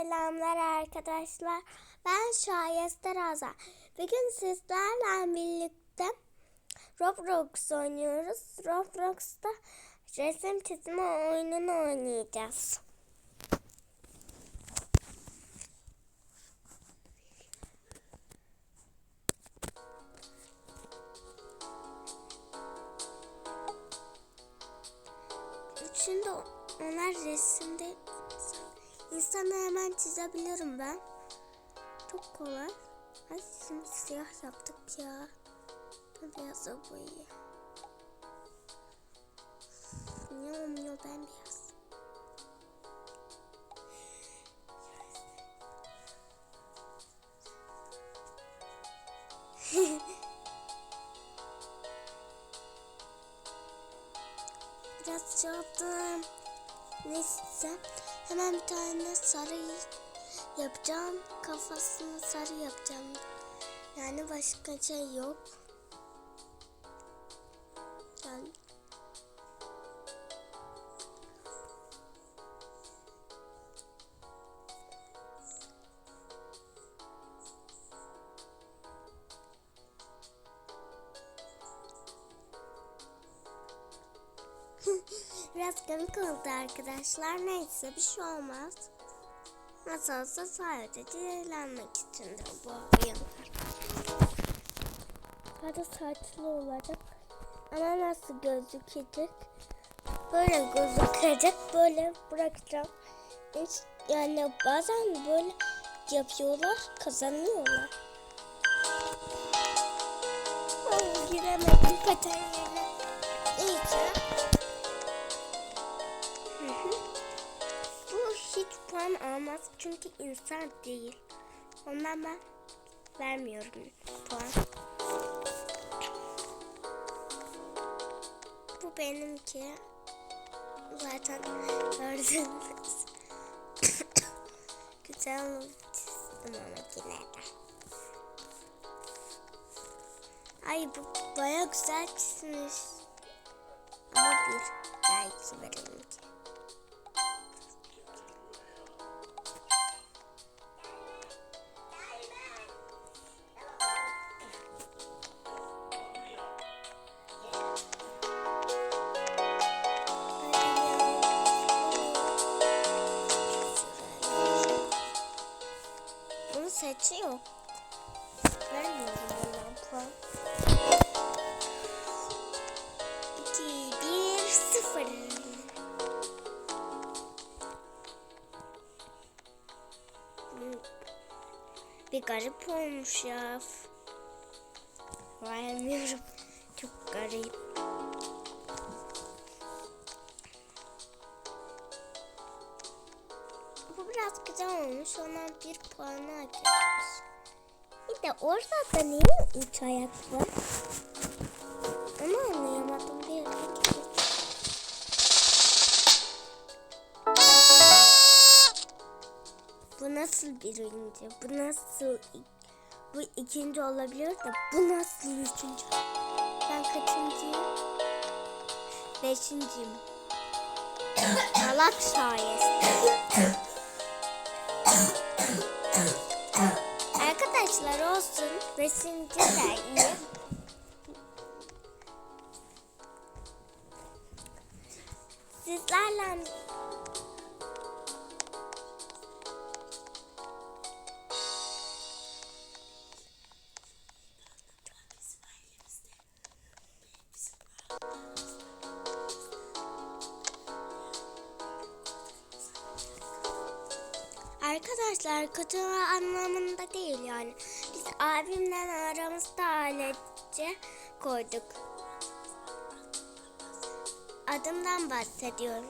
Selamlar arkadaşlar. Ben Şayeste Raza. Bugün sizlerle birlikte Roblox oynuyoruz. Roblox'ta resim çizme oyununu oynayacağız. Şimdi onlar resimde insanı hemen çizebilirim ben. Çok kolay. Ay şimdi siyah yaptık ya. Ben beyaz boyayayım. Niye olmuyor ben beyaz? Biraz şey yaptım. Neyse hemen bir tane sarı yapacağım. Kafasını sarı yapacağım. Yani başka şey yok. Komik oldu arkadaşlar. Neyse bir şey olmaz. Nasıl olsa sadece eğlenmek içindir bu oyunlar. Hadi saçlı olacak. Ama nasıl gözükecek? Böyle gözükecek. Böyle bırakacağım. Hiç, yani bazen böyle yapıyorlar. Kazanıyorlar. Ay, giremedim paten yerine. Neyse. Hı almaz çünkü insan değil. Ondan ben vermiyorum puan. Bu benimki. Zaten gördünüz. Güzel çizdim ama yine de. Ay bu baya güzel çizmiş. Ama bir belki verelim seçiyor. Vermiyorum bundan puan. 2, 1, 0. Bir garip olmuş ya. Vermiyorum. Çok garip. Olmuş. Ona bir puanı hak etmiş. Bir de orada da niye üç ayak var? Onu anlayamadım. Bir. Bu nasıl birinci? Bu nasıl bu ikinci olabilir de bu nasıl üçüncü? Ben kaçıncıyım? Beşinciyim. Salak sayesinde. Olsun. Beşinci de iyi. Sizlerle Arkadaşlar kötü anlamında değil yani. Biz abimle aramızda ailece koyduk. Adımdan bahsediyorum.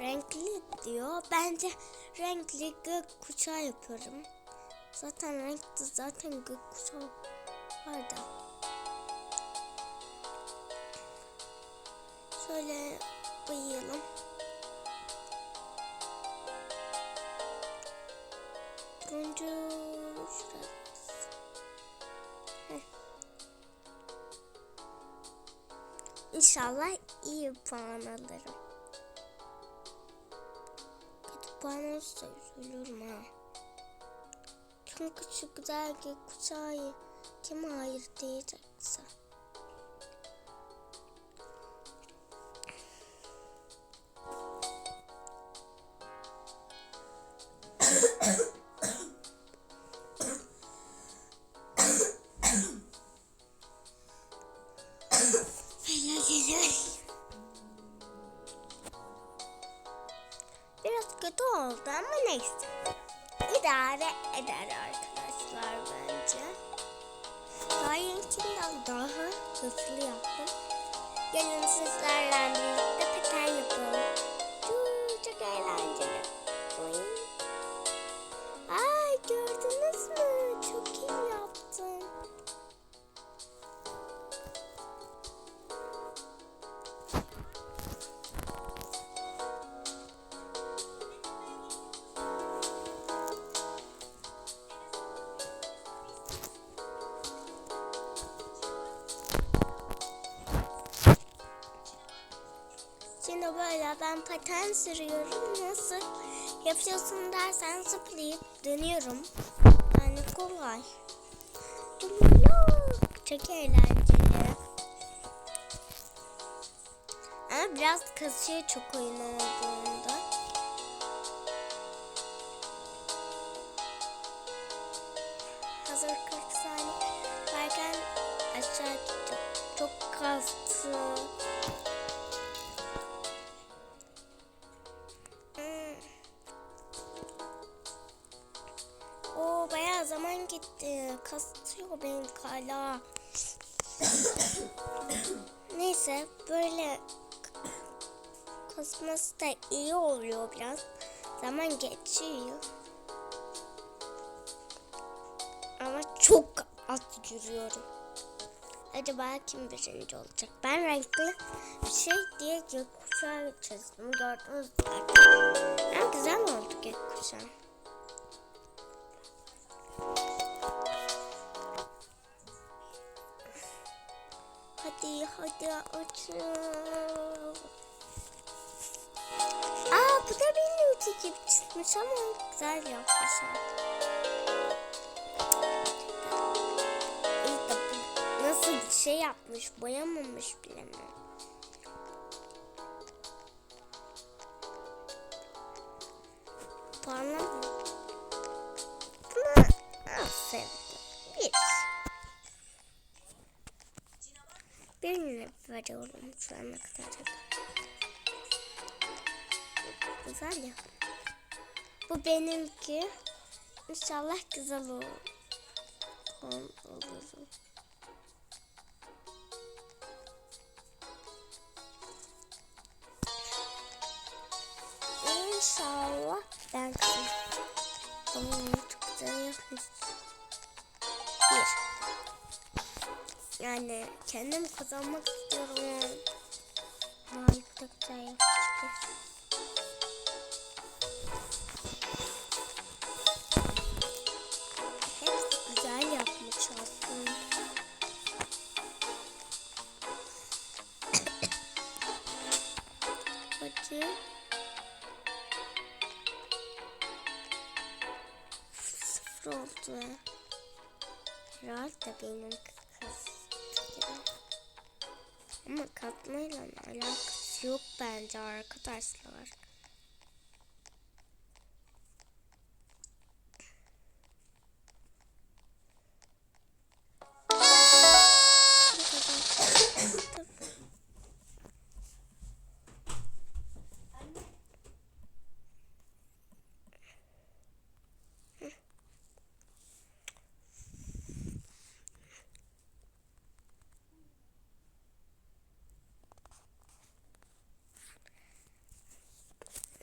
Renkli diyor. Bence renkli gök kuşağı yapıyorum. Zaten renkli zaten gök kuşağı var da. Şöyle boyayalım. Heh. İnşallah iyi puan alırım. puan olursa üzülürüm ha. Çünkü şu güzel gökkuşağı kim hayır diyecekse. Biraz kötü oldu ama neyse. İdare eder arkadaşlar bence. Daha ilkinden daha hızlı yaptım. Gelin sizlerle birlikte peter yapalım. Paten sürüyorum. Nasıl yapıyorsun dersen zıplayıp dönüyorum. Yani kolay. Çok eğlenceli. Ama biraz kasıyor çok oyun olduğunda. Hazır 40 saniye varken aşağı gittim. Çok kastı. Böyle kasması da iyi oluyor biraz. Zaman geçiyor. Ama çok az yürüyorum. Acaba kim birinci olacak? Ben renkli bir şey diye gökkuşağı çizdim. Gördünüz mü? Güzel oldu gökkuşağı. Hadi açın. Aa bu da benim gibi çıkmış ama güzel yapmışlar. Nasıl bir şey yapmış boyamamış bile mi? Puanlam Bunu Birine veriyorum şu ana kadar. Güzel ya. Bu benimki. İnşallah güzel olur. On olurum. İnşallah ben Tamam çok güzel yapmış. Yani kendim kazanmak istiyorum. Harika yapmış. Hepsi güzel yapmış aslında. Hadi. Sıfır oldu. Herhalde benim kız gibi. Ama katmayla alakası yok bence arkadaşlar.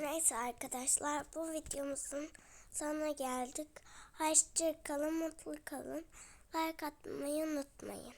Neyse arkadaşlar bu videomuzun sonuna geldik. Hoşça kalın, mutlu kalın. Like atmayı unutmayın.